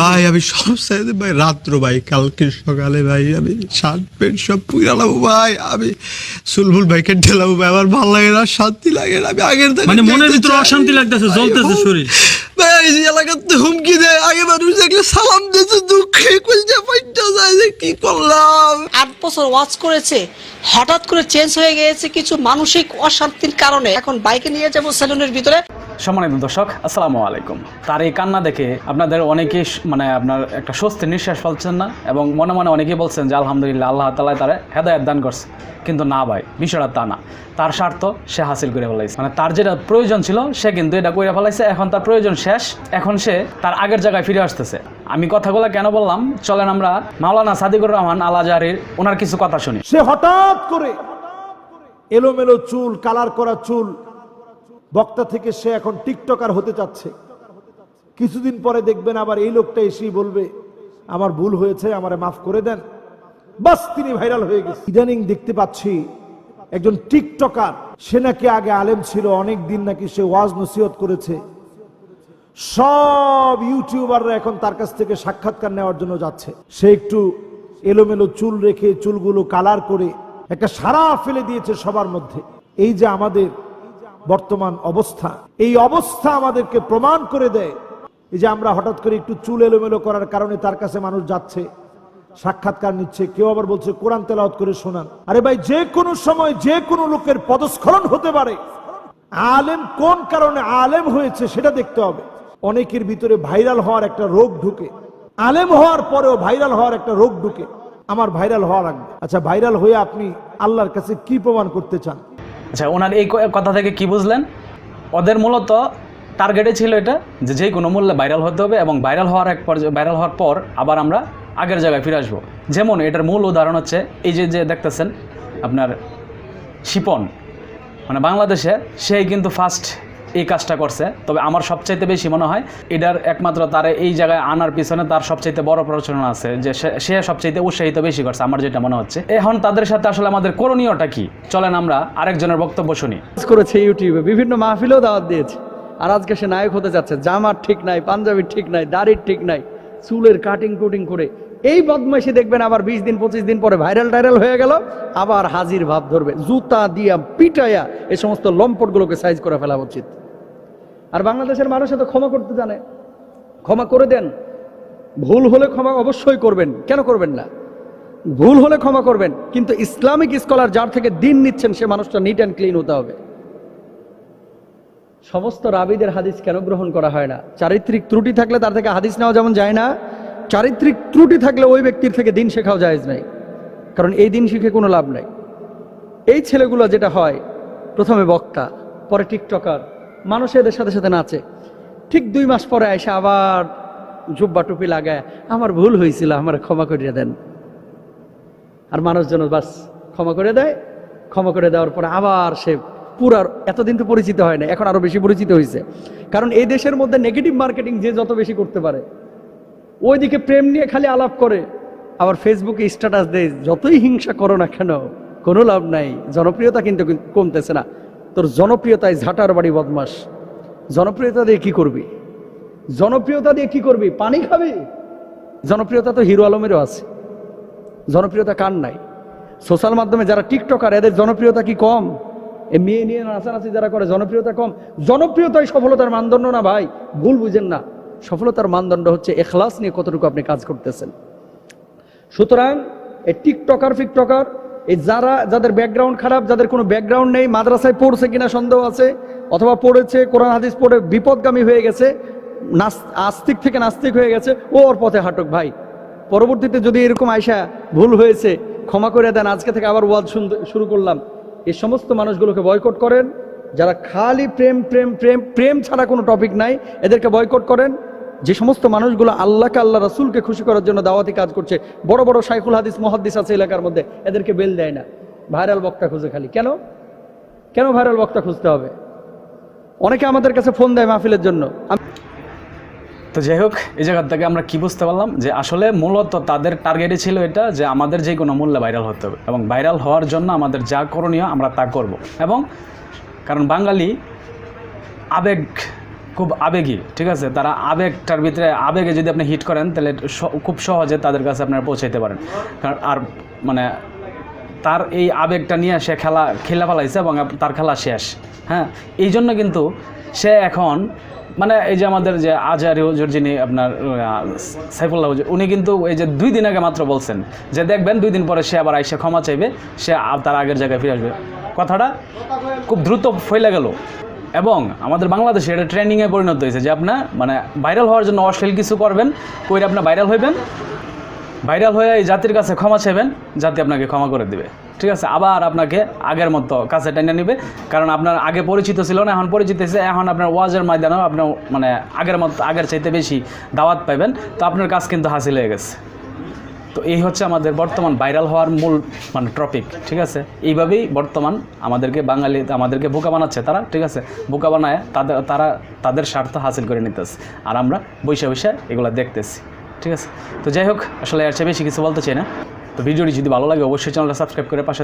ভাই আমি সব চাইতে ভাই। রাত্র ভাই। কালকে সকালে ভাই আমি শার্ট প্যান্ট সব পুরালাম ভাই। আমি সুলবুল ভাইকে ঢেলাম ভাই। আমার ভালো লাগে না শান্তি লাগে না। আমি আগের থেকে মানে মনের ভিতরে অশান্তি লাগতেছে জ্বলতেছে শরীর। ভাই এই এলাকাতে হুমকি দেয়। আগে মানুষ দেখলে সালাম দিতে দুঃখে কলজা ফাইটা যায় যে কি করলাম। আট বছর ওয়াচ করেছে হঠাৎ করে চেঞ্জ হয়ে গিয়েছে কিছু মানসিক অশান্তির কারণে। এখন বাইকে নিয়ে যাব সেলুনের ভিতরে। সম্মানিত দর্শক, আসসালামু আলাইকুম। তার এই কান্না দেখে আপনাদের অনেকেই স- মানে আপনার একটা স্বস্তির নিঃশ্বাস ফেলছেন না এবং মনে মনে অনেকেই বলছেন যে, আলহামদুলিল্লাহ, আল্লাহ তালা তারা হেদায়ত দান করছে। কিন্তু না ভাই, বিষয়টা তা না। তার স্বার্থ সে হাসিল করে ফেলাইছে। মানে তার যেটা প্রয়োজন ছিল, সে কিন্তু এটা করে ফেলাইছে। এখন তার প্রয়োজন শেষ। এখন সে তার আগের জায়গায় ফিরে আসতেছে। আমি কথাগুলো কেন বললাম? চলেন আমরা মাওলানা সাদিকুর রহমান আল আজহারির ওনার কিছু কথা শুনি। সে হঠাৎ করে এলোমেলো চুল, কালার করা চুল বক্তা থেকে সে এখন টিকটকার হতে চাচ্ছে। কিছুদিন পরে দেখবেন আবার এই লোকটা এসেই বলবে, আমার ভুল হয়েছে, আমারে মাফ করে দেন। বাস, তিনি ভাইরাল হয়ে গেছে। ইদানিং দেখতে পাচ্ছি একজন টিকটকার, সে নাকি আগে আলেম ছিল, অনেক দিন নাকি সে ওয়াজ নসিহত করেছে। সব ইউটিউবাররা এখন তার কাছ থেকে সাক্ষাৎকার নেওয়ার জন্য যাচ্ছে। সে একটু এলোমেলো চুল রেখে চুলগুলো কালার করে একটা সারা ফেলে দিয়েছে সবার মধ্যে। এই যে আমাদের বর্তমান অবস্থা। এই অবস্থা আমাদেরকে প্রমাণ করে দেয়। এই যে আমরা হঠাৎ করে একটু চুল এলোমেলো করার কারণে তার কাছে মানুষ যাচ্ছে, সাক্ষাৎকার নিচ্ছে, কেউ আবার বলছে, কোরআন তেলাওয়াত করে শোনান। আরে ভাই, যে কোনো সময় যে কোনো লোকের পদস্খলন হতে পারে। আলেম কোন কারণে আলেম হয়েছে সেটা দেখতে হবে। অনেকের ভিতরে ভাইরাল হওয়ার একটা রোগ ঢুকে। আলেম হওয়ার পরেও ভাইরাল হওয়ার একটা রোগ ঢুকে। আমার ভাইরাল হওয়া লাগবে। আচ্ছা ভাইরাল হয়ে আপনি আল্লাহর কাছে কি প্রমাণ করতে চান? আচ্ছা ওনার এই কথা থেকে কি বুঝলেন? ওদের মূলত টার্গেটে ছিল এটা যে যে কোনো মূল্যে ভাইরাল হতে হবে এবং ভাইরাল হওয়ার এক পর্যায়ে ভাইরাল হওয়ার পর আবার আমরা আগের জায়গায় ফিরে আসব। যেমন এটার মূল উদাহরণ হচ্ছে এই যে যে দেখতেছেন আপনার শিপন। মানে বাংলাদেশে সেই কিন্তু ফার্স্ট এই কাজটা করছে। তবে আমার সবচাইতে বেশি মনে হয় এটার একমাত্র তার এই জায়গায় আনার পিছনে তার সবচাইতে বড় প্রচলন আছে, যে সে- সবচাইতে উৎসাহিত বেশি করছে, আমার যেটা মনে হচ্ছে। এখন তাদের সাথে আসলে আমাদের করণীয়টা কি? চলেন আমরা আরেকজনের বক্তব্য শুনি। করেছে ইউটিউবে, বিভিন্ন মাহফিলেও দাওয়াত দিয়েছে। আর আজকে সে নায়ক হতে যাচ্ছে, জামার ঠিক নাই, পাঞ্জাবির ঠিক নাই, দাড়ির ঠিক নাই, চুলের কাটিং কুটিং করে। এই বদমাইশি দেখবেন আবার বিশ দিন, পঁচিশ দিন পরে ভাইরাল টাইরাল হয়ে গেল, আবার হাজির ভাব ধরবে। জুতা দিয়া পিটাইয়া এই সমস্ত লম্পটগুলোকে সাইজ করে ফেলা উচিত। আর বাংলাদেশের মানুষ এত ক্ষমা করতে জানে। ক্ষমা করে দেন। ভুল হলে ক্ষমা অবশ্যই করবেন। কেন করবেন না? ভুল হলে ক্ষমা করবেন। কিন্তু ইসলামিক স্কলার যার থেকে দিন নিচ্ছেন, সে মানুষটা নিট অ্যান্ড ক্লিন হতে হবে। সমস্ত রাবিদের হাদিস কেন গ্রহণ করা হয় না? চারিত্রিক ত্রুটি থাকলে তার থেকে হাদিস নেওয়া যেমন যায় না, চারিত্রিক ত্রুটি থাকলে ওই ব্যক্তির থেকে দিন শেখাও জায়েজ নাই। কারণ এই দিন শিখে কোনো লাভ নাই। এই ছেলেগুলো যেটা হয়, প্রথমে বক্তা, পরে টিকটকার মানুষ এদের সাথে সাথে নাচে। ঠিক দুই মাস পরে এসে আবার জুব্বা টুপি লাগায়, আমার ভুল হয়েছিল, আমার ক্ষমা করিয়ে দেন। আর মানুষজন বাস ক্ষমা করে দেয়। ক্ষমা করে দেওয়ার পরে আবার সে পুরার এতদিন তো পরিচিত হয় না এখন আরও বেশি পরিচিত হয়েছে। কারণ এই দেশের মধ্যে নেগেটিভ মার্কেটিং যে যত বেশি করতে পারে, ওইদিকে প্রেম নিয়ে খালি আলাপ করে, আবার ফেসবুকে স্ট্যাটাস দেয়, যতই হিংসা করো না কেন, কোনো লাভ নাই, জনপ্রিয়তা কিন্তু কমতেছে না। তোর জনপ্রিয়তায় ঝাঁটার বাড়ি বদমাস। জনপ্রিয়তা দিয়ে কি করবি? জনপ্রিয়তা দিয়ে কি করবি? পানি খাবি? জনপ্রিয়তা তো হিরো আলমেরও আছে। জনপ্রিয়তা কার নাই? সোশ্যাল মাধ্যমে যারা টিকটকার, এদের জনপ্রিয়তা কি কম? এ মেয়ে নিয়ে নাচানাচি যারা করে, জনপ্রিয়তা কম। জনপ্রিয়তাই সফলতার মানদণ্ড না ভাই? ভুল বুঝেন না। সফলতার মানদণ্ড হচ্ছে এখলাস নিয়ে কতটুকু আপনি কাজ করতেছেন। সুতরাং এই টিকটকার, ফিকটকার এই যারা, যাদের ব্যাকগ্রাউন্ড খারাপ, যাদের কোনো ব্যাকগ্রাউন্ড নেই, মাদ্রাসায় পড়ছে কিনা সন্দেহ আছে, অথবা পড়েছে, কোরআন, হাদিস পড়ে বিপদগামী হয়ে গেছে আস্তিক থেকে নাস্তিক হয়ে গেছে, ও ওর পথে হাঁটুক ভাই। পরবর্তীতে যদি এরকম আয়সা ভুল হয়েছে, ক্ষমা করে দেন, আজকে থেকে আবার ওয়াজ শুরু করলাম। এই সমস্ত মানুষগুলোকে বয়কট করেন, যারা খালি প্রেম প্রেম প্রেম প্রেম ছাড়া কোনো টপিক নাই, এদেরকে বয়কট করেন। যে সমস্ত মানুষগুলো আল্লাহকে, আল্লাহ রাসুলকে খুশি করার জন্য দাওয়াতি কাজ করছে, বড় বড় সাইফুল হাদিস মহাদিস আছে এলাকার মধ্যে, এদেরকে বেল দেয় না। ভাইরাল বক্তা খুঁজে খালি। কেন? কেন ভাইরাল বক্তা খুঁজতে হবে? অনেকে আমাদের কাছে ফোন দেয় মাহফিলের জন্য। তো যাই হোক, এই জায়গার থেকে আমরা কি বুঝতে পারলাম? যে আসলে মূলত তাদের টার্গেটই ছিল এটা, যে আমাদের যে কোনো মূল্যে ভাইরাল হতে হবে। এবং ভাইরাল হওয়ার জন্য আমাদের যা করণীয় আমরা তা করব। এবং কারণ বাঙালি আবেগ খুব আবেগী, ঠিক আছে? তারা আবেগটার ভিতরে, আবেগে যদি আপনি হিট করেন, তাহলে খুব সহজে তাদের কাছে আপনারা পৌঁছাইতে পারেন। কারণ আর মানে তার এই আবেগটা নিয়ে সে খেলা খেলা ফেলাইছে এবং তার খেলা শেষ হ্যাঁ? এই জন্য কিন্তু সে এখন মানে এই যে আমাদের যে আজহারি হুজুর যিনি আপনার সাইফুল্লাহ উনি কিন্তু এই যে দুই দিন আগে মাত্র বলছেন যে দেখবেন দুই দিন পরে সে আবার আইসে ক্ষমা চাইবে, সে তার আগের জায়গায় ফিরে আসবে। কথাটা খুব দ্রুত ফেলে গেল। এবং আমাদের বাংলাদেশে এটা ট্রেন্ডিংয়ে পরিণত হয়েছে যে আপনার মানে ভাইরাল হওয়ার জন্য অশ্লীল কিছু করবেন, কইরে আপনার ভাইরাল হইবেন। ভাইরাল হয়ে এই জাতির কাছে ক্ষমা চাইবেন, জাতি আপনাকে ক্ষমা করে দিবে। ঠিক আছে? আবার আপনাকে আগের মতো কাছে টেনে নেবে। কারণ আপনার আগে পরিচিত ছিল না, এখন পরিচিত হয়েছে। এখন আপনার ওয়াজের ময়দানেও আপনার মানে আগের মতো আগের চাইতে বেশি দাওয়াত পাইবেন। তো আপনার কাজ কিন্তু হাসিল হয়ে গেছে। তো এই হচ্ছে আমাদের বর্তমান ভাইরাল হওয়ার মূল মানে টপিক ঠিক আছে? এইভাবেই বর্তমান আমাদেরকে বাঙালি, আমাদেরকে বোকা বানাচ্ছে তারা, ঠিক আছে? বোকা বানায় তাদের, তারা তাদের স্বার্থ হাসিল করে নিতেছে। আর আমরা বৈশা বৈশা এগুলো দেখতেছি, ঠিক আছে? তো যাই হোক, আসলে এর চেয়ে বেশি কিছু বলতে চাই না। তো ভিডিওটি যদি ভালো লাগে, অবশ্যই চ্যানেলটা সাবস্ক্রাইব করে পাশে